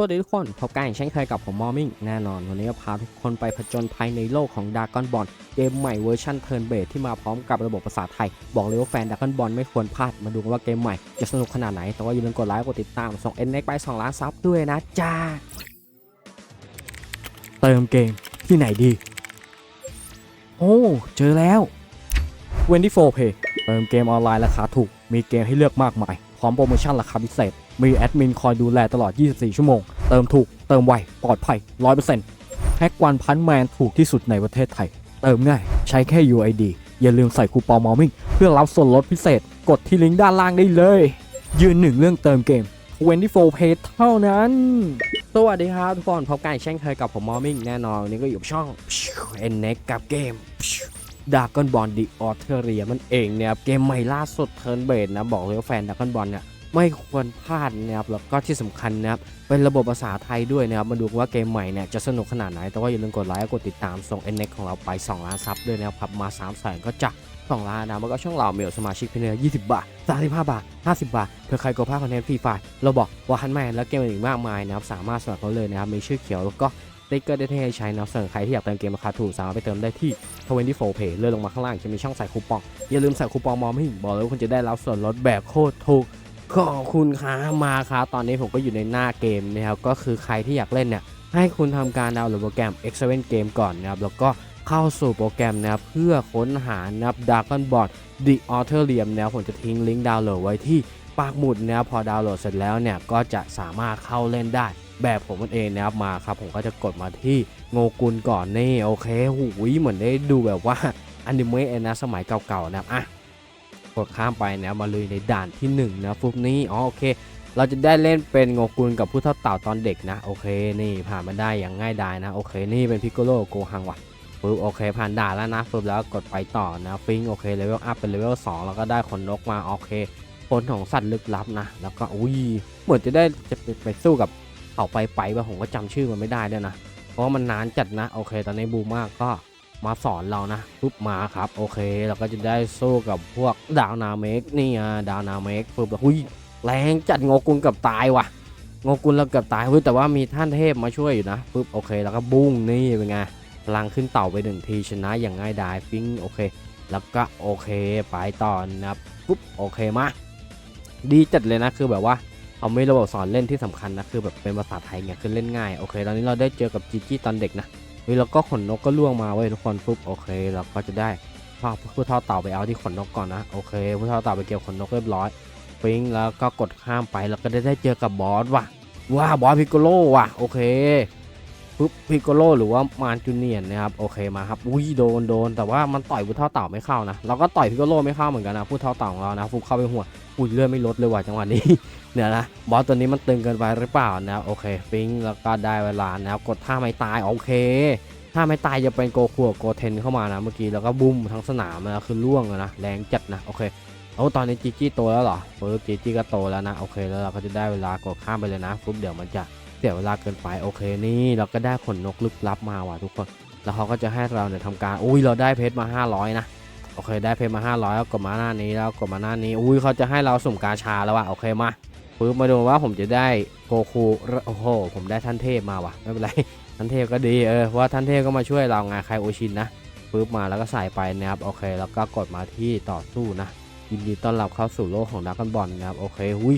สวัสดีทุกคนพบกันอย่างเช่นเคยกับผมมอมิงแน่นอน วันนี้ก็พาทุกคนไปผจญภัยในโลกของด r a ก้อนบอลเกมใหม่เวอร์ชันเทิร์นเบที่มาพร้อมกับระบบภาษาไทย บอกเลยว่าแฟนด r a ก้อนบอลไม่ควรพลาด มาดูกันว่าเกมใหม่จะสนุกขนาดไหน แต่ว่าอย่าลืมกดไลค์กดติดตามส่ง n อ็กไป 2 ล้านซับด้วยนะจ้า เติมเกมที่ไหนดี โอ้ เจอแล้ว 24 Pay เติมเกมออนไลน์ราคาถูกมีเกมให้เลือกมากมาย พร้อมโปรโมชั่นราคาพิเศษ มีแอดมินคอยดูแลตลอด 24 ชั่วโมง เติมถูก เติมไว ปลอดภัย 100%แพ็กวันพันแมนถูกที่สุดในประเทศไทย เติมง่าย ใช้แค่ UID อย่าลืมใส่คูปองมอมิ่งเพื่อรับส่วนลดพิเศษ กดที่ลิงก์ด้านล่างได้เลย ยืนหนึ่งเรื่องเติมเกม24 Pay เท่านั้น สวัสดีครับทุกคน พบกันอีกเช่นเคยกับผมมอมิ่งแน่นอนนนี้ก็อยู่ช่อง n n e x กับเกม ดากอนบอลดีออเทเรียมันเองเนี่ยครับเกมใหม่ล่าสุดเทิร์นเบดนะบอกเลยว่าแฟนดากอนบอลเนี่ยไม่ควรพลาดนะครับแล้วก็ที่สำคัญนะครับเป็นระบบภาษาไทยด้วยนะครับมาดูว่าเกมใหม่เนี่ยจะสนุกขนาดไหน แต่ว่าอย่าลืมกดไลค์กดติดตามส่ง n อ x ของเราไป 2 ล้านซับด้วยนะครับ มา3 0 0แสนก็จะ2ล้านนะมันก็ช่องเราเมลสมาชิกเพียง20บบาท35บห้าบาท50บบาทเพื่อใครกดภาคคอนเทนต์ฟรีไฟล์เราบอกว่าฮันแมนและเกมอื่นอีกมากมายนะครับสามารถสมัครเขาเลยนะครับมีชื่อเขียวแล้วก็ ติ๊กเกอร์ได้ที่ให้ใช้นะส่วนใครที่อยากเติมเกมราคาถูกสามารถไปเติมได้ที่ 24 Pay เลื่อนลงมาข้างล่างจะมีช่องใส่คูปอง อย่าลืมใส่คูปองมอมหิ่งบอกเลยว่าคุณจะได้รับส่วนลดแบบโคตรถูกขอบคุณครับมาครับตอนนี้ผมก็อยู่ในหน้าเกมนะครับก็คือใครที่อยากเล่นเนี่ยให้คุณทำการดาวน์โหลดโปรแกรม X7 Game ก่อนนะครับแล้วก็เข้าสู่โปรแกรมนะครับเพื่อค้นหานะครับ Dragon Ball The Author r i u m นะครับผมจะทิ้งลิงก์ดาวน์โหลดไว้ที่ปากหมุดนะครับพอดาวน์โหลดเสร็จแล้วเนี่ยก็จะสามารถเข้าเล่นได้ แบบผมมันเองนะครับมาครับ ผมก็จะกดมาที่โงกุลก่อนนี่โอเคหูยเหมือนได้ดูแบบว่าอนิเมะนะสมัยเก่าๆนะครับอะกดข้ามไปนะมาเลยในด่านที่1นะฟุบนี้อ๋อโอเค เราจะได้เล่นเป็นโงกุลกับผู้เท่าเต่าตอนเด็กนะโอเคนี่ผ่านมาได้อย่างง่ายดายนะโอเคนี่เป็นพิกโกโลโกฮังว่ะปุ๊บโอเคผ่านด่านแล้วนะปุ๊บแล้วกดไปต่อนะฟิงโอเคเลเวลอัพเป็นเลเวล2แล้วก็ได้ขนนกมาโอเคผลของสัตว์ลึกลับนะ แล้วก็อุ้ยเหมือนจะได้จะไปไปสู้กับ เขาไปไปว่าผมก็จำชื่อมันไม่ได้ด้วยนะ เพราะว่ามันนานจัดนะ โอเค ตอนนี้บูมมากก็มาสอนเรานะปุ๊บมาครับ โอเค เราก็จะได้สู้กับพวกดาวนาเมกนี่อะดาวนาเมกปุ๊บหุ้ยแรงจัดงกุลกับตายว่ะงกุลเราเกือบตายเฮ้ยแต่ว่ามีท่านเทพมาช่วยอยู่นะปุ๊บโอเค แล้วก็บุ้งนี่เป็นไงพลังขึ้นเต่าไปหนึ่งทีชนะอย่างง่ายดายฟิงโอเค แล้วก็โอเคไปต่อนะครับปุ๊บโอเคมาดีจัดเลยนะคือแบบว่า เอาไม่ระบบสอนเล่นที่สำคัญนะคือแบบเป็นภาษาไทยเนี่ยคือเล่นง่ายโอเค ตอนนี้เราได้เจอกับจีจี้ตอนเด็กนะเฮ้ยแล้วก็ขนนกก็ล่วงมาเว้ยทุกคนปุ๊บโอเคเราก็จะได้พาผู้เท่าเต่าไปเอาที่ขนนกก่อนนะโอเคผู้เท่าเต่าไปเกี่ยวขนนกเรียบร้อยปิ้งแล้วก็กดข้ามไปแล้วก็ได้ได้เจอกับบอสว่ะว้าบอสพิกโกโลว่ะโอเค ปุ๊บพิกโกโลหรือว่ามารจูเนียนนะครับโอเคมาครับอุ้ยโดนโดนแต่ว่ามันต่อยผู้เท่าเต่าไม่เข้านะเราก็ต่อยพิกโกโลไม่เข้าเหมือนกันนะผู้เท่าเต่าของเรานะฟุกเข้าไปหัวอุ้ยเลือดไม่ลดเลยว่ะจังหวะนี้เนี่ยนะบอสตัวนี้มันตึงเกินไปหรือเปล่านะโอเคฟิ้งแล้วก็ได้เวลานะครับกดท่าไม่ตายโอเคถ้าไม่ตายจะเป็นโกคูกับโกเทนเข้ามานะเมื่อกี้แล้วก็บุ้มทั้งสนามนะคือล่วงนะแรงจัดนะโอเคโอ้ตอนนี้จีจี้โตแล้วเหรอปุ๊บจีจี้ก็โตแล้วนะโอเคแล้วเราก็จะได้เวลากดข้ามไปเลยนะปุ๊บเดี๋ยวมันจะ เสียเวลาเกินไปโอเคนี่เราก็ได้ขนนกลึกลับมาว่ะทุกคน แล้วเขาก็จะให้เราเนี่ยทำการอุ้ยเราได้เพชรมา 500 นะโอเคได้เพชรมา 500แล้วกดมาหน้านี้แล้วกดมาหน้านี้อุ้ยเขาจะให้เราสุ่มกาชาแล้วว่ะโอเคมาปึ๊บมาดูว่าผมจะได้โกคูโอ้โหผมได้ท่านเทพมาว่ะไม่เป็นไรท่านเทพก็ดีเออเพราะว่าท่านเทพก็มาช่วยเราไงใครโอชินนะปึ๊บมาแล้วก็ใส่ไปนะครับโอเค แล้วก็กดมาที่ต่อสู้นะยินดีต้อนรับเข้าสู่โลกของดักกันบอลนะครับโอเคหุย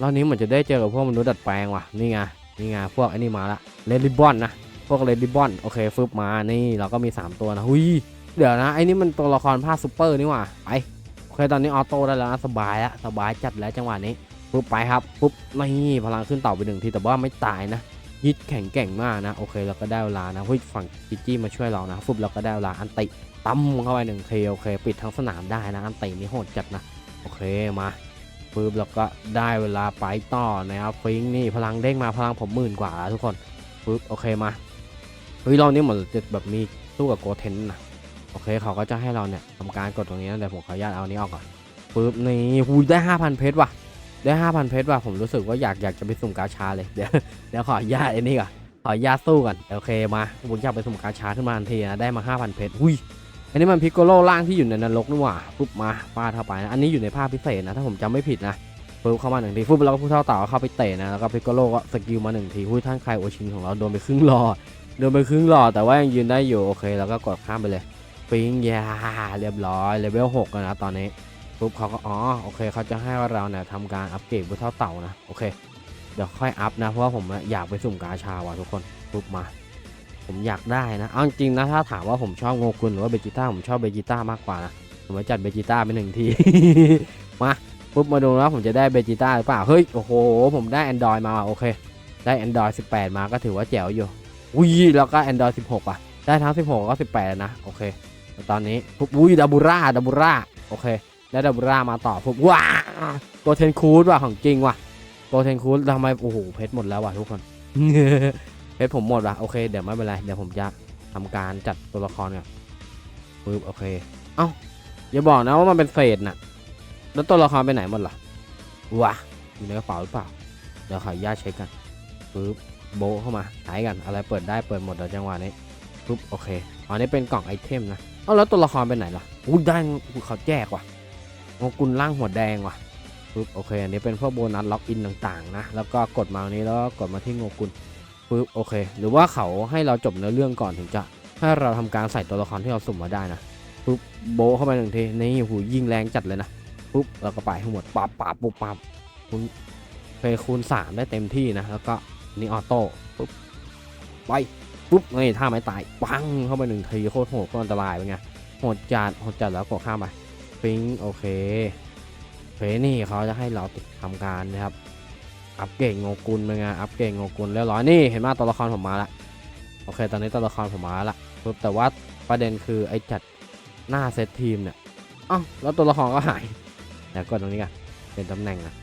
รอบนี้เหมือนจะได้เจอกับพวกมนุษย์ดัดแปลงว่ะนี่ไง นี่ไงพวกไอ้นี่มาละเลดริบบอนนะพวกเลดริบบอนโอเคฟึบมานี่เราก็มี 3 ตัวนะหุยเดี๋ยวนะไอ้นี่มันตัวละครภาคซูเปอร์นี่หว่าไปโอเคตอนนี้ออโต้ได้แล้วนะสบายแล้วสบายจัดแล้วจังหวะนี้ปุ๊บไปครับปุ๊บนี่พลังขึ้นเต่าไปหนึ่งทีแต่ว่าไม่ตายนะยิดแข็งแกร่งมากนะโอเคเราก็ได้เวลานะเฮ้ยฝั่งจิจี้มาช่วยเรานะฟุบเราก็ได้เวลาอันติตั้มเข้าไปหนึ่งทีโอเค ปิดทั้งสนามได้นะอันตินี่โหดจัดนะโอเคมา ปุ๊บเราก็ได้เวลาไปต่อนะครับฟิงนี่พลังเด้งมาพลังผมหมื่นกว่าแล้วทุกคนปุ๊บโอเคมาเฮ้ยเรานี่เหมือนจะแบบมีสู้กับโกเทนนะโอเคเขาก็จะให้เราเนี่ยทำการกดตรงนี้นะเดี๋ยวผมขออนุญาตเอานี้ออกก่อนปุ๊บนี่หูยได้ 5,000 เพชรว่ะได้ห้าพันเพชรว่ะผมรู้สึกว่าอยากอยากจะไปสุ่มกาชาเลยเดี๋ยวเดี๋ยวขออนุญาตไอ้นี่ก่อนขออนุญาตสู้ก่อนโอเคมาผมอยากไปสุ่มกาชาขึ้นมาทันทีนะได้มาห้าพันเพชรหุ้ย อันนี้มันพิกโกโลล่างที่อยู่ในนรกนี่หว่าปุ๊บมาฟาดเข้าไปนะอันนี้อยู่ในภาพพิเศษนะถ้าผมจำไม่ผิดนะปุ๊บเข้ามาหนึ่งทีปุ๊บแล้วก็ผู้เท่าเต่าเข้าไปเตะนะแล้วก็พิกโกโลก็สกิลมาหนึ่งทีหุ้ยท่านใครโอชินของเราโดนไปครึ่งหลอดโดนไปครึ่งหลอดแต่ว่ายังยืนได้อยู่โอเคแล้วก็กดข้ามไปเลยปิ้งยาเรียบร้อยเลเวลหกนะตอนนี้ปุ๊บเขาก็อ๋อโอเคเขาจะให้เราเนี่ยทำการอัปเกรดผู้เท่าเต่านะโอเคเดี๋ยวค่อยอัพนะเพราะว่าผมอยากไปสุ่มกาชาว่ะทุกคนปุ๊บมา ผมอยากได้นะ เอาจริงนะถ้าถามว่าผมชอบโงกุลหรือว่าเบจิต้าผมชอบเบจิต้ามากกว่านะ ผมจะจัดเบจิต้าไปหนึ่งที มาปุ๊บมาดูนะผมจะได้เบจิต้าหรือเปล่า เฮ้ย โอ้โห ผมได้ Android มาโอเค ได้ Android 18 มาก็ถือว่าแจ๋วอยู่ อุ้ย แล้วก็ Android 16 อะ ได้ทั้ง 16ก็18แล้วนะ โอเค ตอนนี้ปุ๊บอุ้ยดับบูร่าดับบูร่าโอเค ได้ดับบูร่ามาต่อปุ๊บว้าโกเทนคูดว่ะของจริงว่ะโกเทนคูดทำไม โอ้โห เพชรหมดแล้วว่ะทุกคน เพชรผมหมดว่ะโอเคเดี๋ยวไม่เป็นไรเดี๋ยวผมจะทำการจัดตัวละครก่อนปึ๊บโอเค เอ้าอย่าบอกนะว่ามันเป็นเศษน่ะ แล้วตัวละครไปไหนหมดล่ะวะอยู่ในกระเป๋าหรือเปล่า เดี๋ยวขออนุญาตเช็คกันปึ๊บโบเข้ามาใช้กันอะไรเปิดได้เปิดหมดเดี๋ยวจังหวะนี้ปึ๊บโอเคอันนี้เป็นกล่องไอเทมนะเอ้าแล้วตัวละครไปไหนล่ะอู้ได้เขาแจกว่ะงกุลล่างหัวแดงว่ะปึ๊บโอเคอันนี้เป็นพวกโบนัสล็อกอินต่างๆนะแล้วก็กดมาตรงนี้แล้วก็กดมาที่งกุล ปึ๊บโอเค หรือว่าเขาให้เราจบเนื้อเรื่องก่อนถึงจะให้เราทำการใส่ตัวละครที่เราสุ่มมาได้นะปึ๊บโบเข้าไปหนึ่งทีนี่หูยิงแรงจัดเลยนะปุ๊บเราก็ไปทั้งหมดปับปับปุ๊บปับคุณเคยคูณสามได้เต็มที่นะแล้วก็นี่ออโต้ปุ๊บไปปุ๊บนี่ท่าไม้ตายปังเข้าไปหนึ่งทีโคตรโหดโคตรอันตรายเป็นไงโหดจัดโหดจัดแล้วกดข้ามไปปิ๊งโอเคเคนี่เขาจะให้เราติดทำการนะครับ อัปเกรดโงกุลเป็นไงอัปเกรดโงกุลเรียบร้อยนี่เห็นไหมตัวละครผมมาละโอเคตอนนี้ตัวละครผมมาละปุ๊บแต่ว่าประเด็นคือไอ้จัดหน้าเซตทีมเนี่ยอ้าวแล้วตัวละครก็หายเดี๋ยวกดตรงนี้กันเป็นตำแหน่งอะ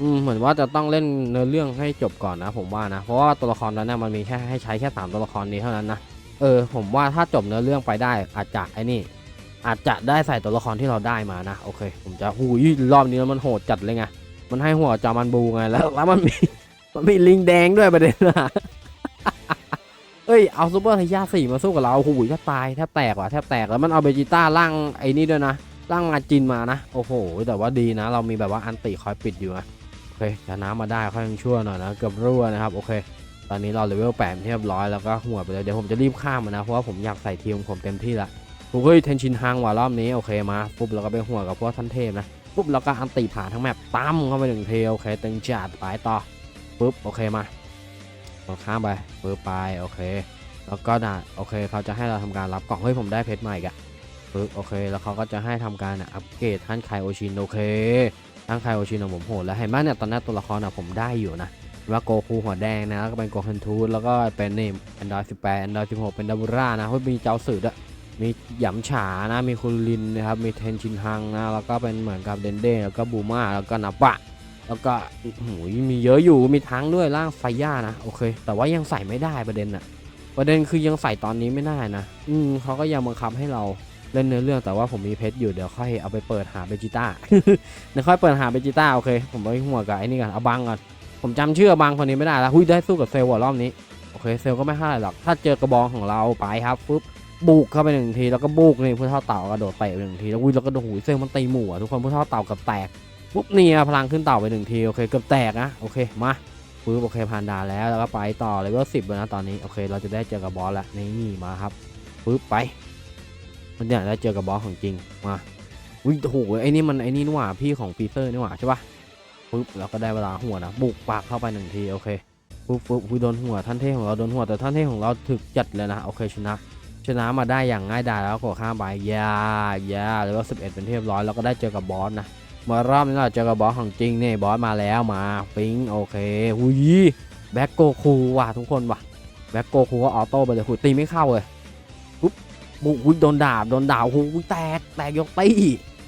อืมเหมือนว่าจะต้องเล่นเนื้อเรื่องให้จบก่อนนะ ผมว่านะเพราะว่าตัวละครนั้นนะมันมีแค่ให้ใช้แค่สามตัวละครนี้เท่านั้นนะเออผมว่าถ้าจบเนื้อเรื่องไปได้อาจจะไอ้นี่ อาจจะได้ใส่ตัวละครที่เราได้มานะโอเคผมจะหูยรอบนี้มันโหดจัดเลยไงมันให้หัวจามันบูไงแล้วแล้วมันมีมันมีลิงแดงด้วยประเด็นนะเอ้ยเอาซูเปอร์ไทยาสี่มาสู้กับเราหูยแทบตายแทบแตกว่ะแทบแตกแล้วมันเอาเบจิต้าร่างไอ้นี่ด้วยนะร่างมาจินมานะโอ้โหแต่ว่าดีนะ เรามีแบบว่าอันติคอยปิดอยู่นะโอเคชนะมาได้ค่อยชั่วหน่อยนะเกือบรั่วนะครับโอเคตอนนี้เราเลเวลแปดเรียบร้อยแล้วก็หัวไปเลยเดี๋ยวผมจะรีบข้ามมันนะเพราะว่าผมอยากใส่ทีมผมเต็มที่ละ ปุ๊บเฮ้ยเทนชินฮังว่ะรอบนี้โอเคมาปุ๊บเราก็ไปหัวกับพวกท่านเทพนะปุ๊บเราก็อันตีผ่านทั้งแมปตั้มเข้าไปหนึ่งเทโอเคตึงจัดไปต่อปุ๊บโอเคมาเราข้ามไปปุ๊บไปโอเค แล้วก็ด่าโอเคเขาจะให้เราทำการรับกล่องเฮ้ยผมได้เพชรใหม่กะปุ๊บโอเคแล้วเขาก็จะให้ทำการอัปเกรดท่านไคโอชินโอเคท่านไคโอชินของผมโหดแล้วเห็นไหมเนี่ยตอนนี้ตัวละครอะผมได้อยู่นะว่าโกคูหัวแดงนะแล้วก็เป็นโกคันทูแล้วก็เป็นนี่แอนดรอยสิบแปดแอนดรอยสิบหกเป็นดับเบิลร่านะเฮ้ยมีเจ้าสื่อด้วย มีหยำฉานะ มีคุณลินนะครับ มีเทนชินฮังนะ แล้วก็เป็นเหมือนกับเดนเด้แล้วก็บูมาแล้วก็นาปะแล้วก็หูยมีเยอะอยู่ มีทั้งด้วยร่างไฟย่านะ โอเค แต่ว่ายังใส่ไม่ได้ประเด็นอะประเด็นคือยังใส่ตอนนี้ไม่ได้นะ อืมเขาก็ยังบังคับให้เราเล่นเนื้อเรื่องแต่ว่าผมมีเพชรอยู่เดี๋ยวค่อยเอาไปเปิดหาเบจิต้าเดี๋ยวค่อยเปิดหาเบจิต้าโอเค ผมไปหัวกับไอ้นี่กันเอาบังก่อน ผมจำชื่อบังคนนี้ไม่ได้แล้วหุ้ยได้สู้กับเซลล์รอบนี้ โอเค เซลล์ก็ไม่เท่าหร่หรอก ถ้าเจอกระบองของเราไปครับปุ๊บ บุกเข้าไปหนึ่งทีแล้วก็บุกนี่ผู้เท่าเต่ากระโดดเตะไปหนึ่งทีแล้วอุ้ยแล้วก็โดนหูยเซลมันตีหมู่ทุกคนผู้เท่าเต่ากับแตกปุ๊บเนี่อะพลังขึ้นเต่าไปหนึ่งทีโอเคเกือบแตกนะโอเคมาปุ๊บโอเคผ่านด่านแล้วแล้วก็ไปต่อเลยว่าสิบแล้วนะตอนนี้โอเค เราจะได้เจอกับบอสแล้วนี่มาครับปุ๊บไปมันเนี่ยได้เจอกับบอสของจริงมาอุ้ยโอ้โหไอ้นี่มันไอ้นี่นี่หว่าพี่ของปีเตอร์นี่หว่าใช่ปะปุ๊บเราก็ได้เวลาหัวนะบุกปากเข้าไปหนึ่งทีโอเคปุ๊บปุ๊บโดนหัวท่านเท่ของเราโดนหัวแต่ท่านเท่ของเราถึกจัดเลยนะโอเคชนะ ชนะมาได้อย่างง่ายดายแล้วก็ข้ามไปยายาแล้วก็11เป็นเรียบร้อยแล้วก็ได้เจอกับบอสนะมารอบนี้เราเจอกับบอสของจริงนี่บอสมาแล้วมาปิงโอเคหุยแบ็กโกคูว่ะทุกคนว่ะแบ็กโกคูก็ออโต้ไปเลยหุยตีไม่เข้าเลยปุ๊บบุกหุยโดนดาบโดนดาบหุยแตกแตกยกตี้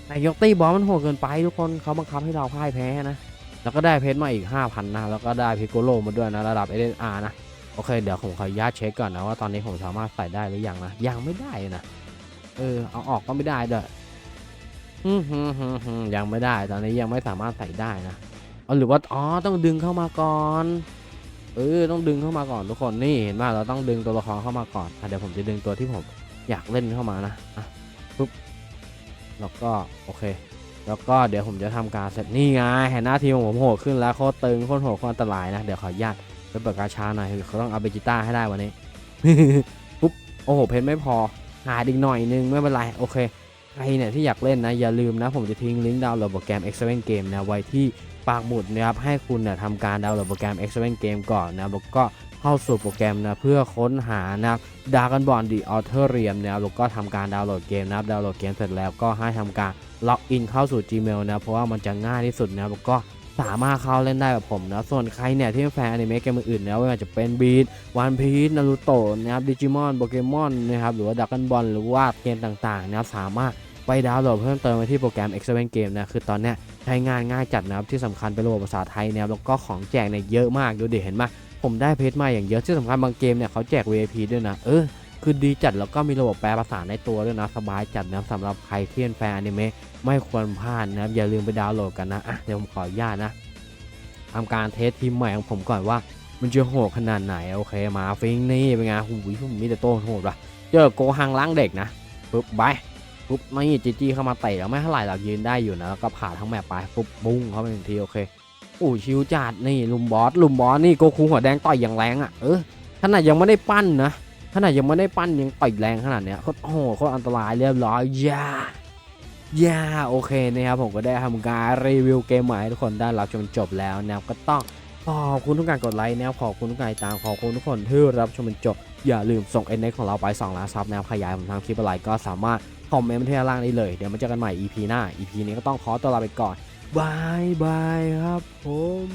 แตกยกตี้บอสมันโหดเกินไปทุกคนเขาบังคับให้เราพ่ายแพ้นะแล้วก็ได้เพชรมาอีก 5,000นะแล้วก็ได้พิโกโลมาด้วยนะระดับเอเดนอาร์นะ โอเค เดี๋ยวผมขออนุญาตเช็คก่อนนะว่าตอนนี้ผมสามารถใส่ได้หรือยังนะ ยังไม่ได้นะเออเอาออกก็ไม่ได้เด้อฮึ่มฮึ่มฮึ่มฮึ่มยังไม่ได้ตอนนี้ยังไม่สามารถใส่ได้นะเอาหรือว่าอ๋อต้องดึงเข้ามาก่อนเออต้องดึงเข้ามาก่อนทุกคนนี่เห็นไหมเราต้องดึงตัวละครเข้ามาก่อนอเดี๋ยวผมจะดึงตัวที่ผมอยากเล่นเข้ามานะอะปุ๊บแล้วก็โอเค แล้วก็เดี๋ยวผมจะทำการเสร็จนี่ไงเห็นหน้าทีมของผมโหดขึ้นแล้วโคตรตึงโคตรโหดโคตรอันตรายนะเดี๋ยวขออนุญาต ไปเปิดกาชาหน่อยเขาต้องเอาเบจิต้าให้ได้วันนี้ปุ๊บโอ้โหเพนไม่พอหาอีกหน่อยนึงไม่เป็นไรโอเคใครเนี่ยที่อยากเล่นนะอย่าลืมนะผมจะทิ้งลิงก์ดาวน์โหลดโปรแกรม X7 Game นะไว้ที่ปากหมุดนะครับให้คุณเนี่ยทำการดาวน์โหลดโปรแกรม X7 Game ก่อนนะแล้วก็เข้าสู่โปรแกรมนะเพื่อค้นหานะดากันบอลดีออเทอร์เรียมนะแล้วก็ทำการดาวน์โหลดเกมนะดาวน์โหลดเกมเสร็จแล้วก็ให้ทำการล็อกอินเข้าสู่ Gmail นะเพราะว่ามันจะง่ายที่สุดนะแล้วก็ สามารถเข้าเล่นได้แบบผมนะ ส่วนใครเนี่ยที่เป็นแฟนอนิเมะเกมอื่นๆนะไม่ว่าจะเป็นบีทวันพีชนารูโตะนะครับดิจิมอนโปเกมอนนะครับหรือว่าดักกันบอลหรือว่าเกมต่างๆนะครับสามารถไปดาวน์โหลดเพิ่มเติมไปที่โปรแกรม X7 Game นะคือตอนเนี้ยใช้งานง่ายจัดนะครับที่สำคัญเป็นระบบภาษาไทยนะครับแล้วก็ของแจกเนี่ยเยอะมากดูดิเห็นไหมผมได้เพชรมาอย่างเยอะที่สำคัญบางเกมเนี่ยเขาแจก VIP ด้วยนะเออ คือดีจัดแล้วก็มีระบบแปลภาษาในตัวด้วยนะสบายจัดนะสำหรับใครที่เป็นแฟนอนิเมะไม่ควรพลาดนะครับอย่าลืมไปดาวน์โหลดกันนะอะเดี๋ยวผมขออนุญาตนะทำการเทสทีมใหม่ของผมก่อนว่ามันจะโหดขนาดไหนโอเคมาฟิงนี่เป็นไงหูยผมมีแต่โต้โหดว่ะเจอโกหังล้างเด็กนะปึ๊บไปปุ๊บนี่จีจี้เข้ามาเตะแล้วไม่เท่าไหร่หรอกยืนได้อยู่นะแล้วก็ผ่าทั้งแมปไปปุ๊บบุ้งเข้าไปหนึ่งทีโอเคอู้ชิวจัดนี่ลุมบอสลุมบอสนี่โกคูหัวแดงต่อยอย่างแรงอะเออขนาดยังไม่ได้ปั้นนะ ขนาดยังไม่ได้ปั้นยังต่อยแรงขนาดเนี้ยโคตรโหโคตรอันตรายเรียบร้อยย่าย่าโอเคนะครับผมก็ได้ทำการรีวิวเกมใหม่ทุกคนได้รับชมจบแล้วนะครับก็ต้องขอบคุณทุกการกดไลค์นะครับขอบคุณทุกการติดตามขอบคุณทุกคนที่รับชมจนจบ อย่าลืมส่งเอ็นเอของเราไป2ล้านซับนะครับขยายผมทำคลิปอะไรก็สามารถคอมเมนต์มาที่ด้านล่างได้เลย เดี๋ยวมาเจอกันใหม่ EP หน้า EP นี้ก็ต้องขอตัวลาไปก่อนบายบายครับผม